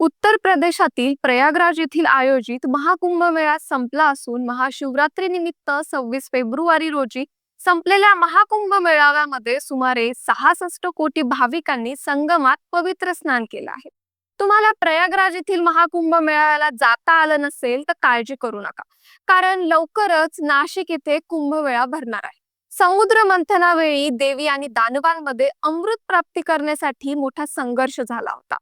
उत्तर प्रदेशातील प्रयागराज येथील आयोजित महाकुंभ मेळा संपला असून महाशिवरात्री निमित्त सव्वीस फेब्रुवारी रोजी संपलेल्या महाकुंभ मेळाव्यामध्ये सुमारे सहासष्ट कोटी भाविकांनी संगमात पवित्र स्नान केलं आहे. तुम्हाला प्रयागराज येथील महाकुंभ मेळाव्याला जाता आलं नसेल तर काळजी करू नका. कारण लवकरच नाशिक येथे कुंभमेळा भरणार आहे. समुद्र मंथनावेळी देवी आणि दानवांमध्ये अमृत प्राप्ती करण्यासाठी मोठा संघर्ष झाला होता.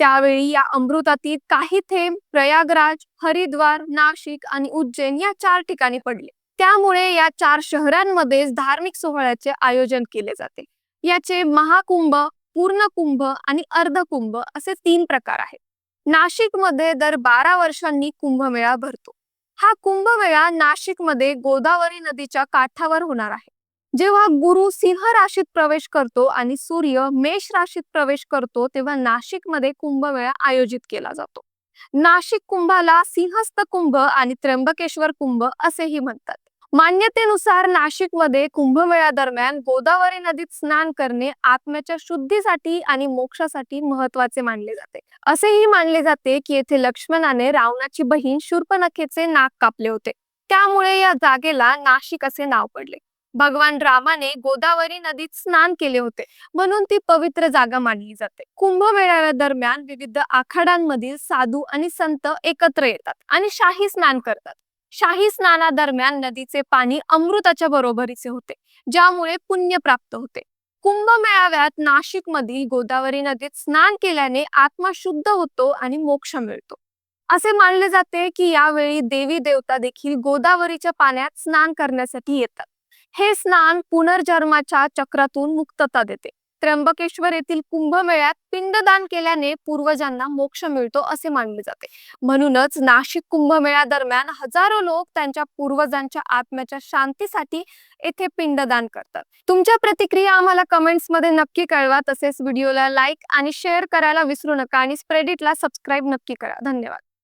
त्यावेळी या अमृतातील काही थेंब प्रयागराज हरिद्वार नाशिक आणि उज्जैन या चार ठिकाणी पडले. त्यामुळे या चार शहरांमध्येच धार्मिक सोहळ्याचे आयोजन केले जाते. याचे महाकुंभ पूर्ण कुंभ आणि अर्धकुंभ असे तीन प्रकार आहेत. नाशिकमध्ये दर बारा वर्षांनी कुंभमेळा भरतो. हा कुंभमेळा नाशिकमध्ये गोदावरी नदीच्या काठावर होणार आहे. जेव्हा गुरु सिंह राशीत प्रवेश करतो आणि सूर्य मेष राशीत प्रवेश करतो तेव्हा नाशिकमध्ये कुंभमेळा आयोजित केला जातो. नाशिक कुंभाला सिंहस्थ कुंभ आणि त्र्यंबकेश्वर कुंभ असेही म्हणतात. मान्यतेनुसार नाशिकमध्ये कुंभमेळा दरम्यान गोदावरी नदीत स्नान करणे आत्म्याच्या शुद्धीसाठी आणि मोक्षासाठी महत्त्वाचे मानले जाते. असेही मानले जाते की येथे लक्ष्मणाने रावणाची बहीण शूर्पणखेचे नाक कापले होते. त्यामुळे या जागेला नाशिक असे नाव पडले. भगवान रामाने गोदावरी नदीत स्नान केले होते. म्हणून ती पवित्र जागा मानली जाते. कुंभमेळाव्या दरम्यान विविध आखाड्यांमधील साधू आणि संत एकत्र येतात आणि शाही स्नान करतात. शाही स्नानादरम्यान नदीचे पाणी अमृताच्या बरोबरीचे होते ज्यामुळे पुण्य प्राप्त होते. कुंभमेळाव्यात नाशिक मधील गोदावरी नदीत स्नान केल्याने आत्मा शुद्ध होतो आणि मोक्ष मिळतो. असे मानले जाते की यावेळी देवी देवता देखील गोदावरीच्या पाण्यात स्नान करण्यासाठी येतात. हे स्नान पुनर्जन्माच्या चक्रातून मुक्तता देते. त्र्यंबकेश्वर येथील कुंभमेळ्यात पिंडदान केल्याने पूर्वजांना मोक्ष मिळतो असे मानले जाते. म्हणूनच नाशिक कुंभमेळ्या दरम्यान हजारो लोक त्यांच्या पूर्वजांच्या आत्म्याच्या शांतीसाठी येथे पिंडदान करतात. तुमच्या प्रतिक्रिया आम्हाला कमेंट्समध्ये नक्की कळवा. तसेच व्हिडिओला लाईक आणि शेअर करायला विसरू नका आणि स्प्रेडिटला सबस्क्राईब नक्की करा. धन्यवाद.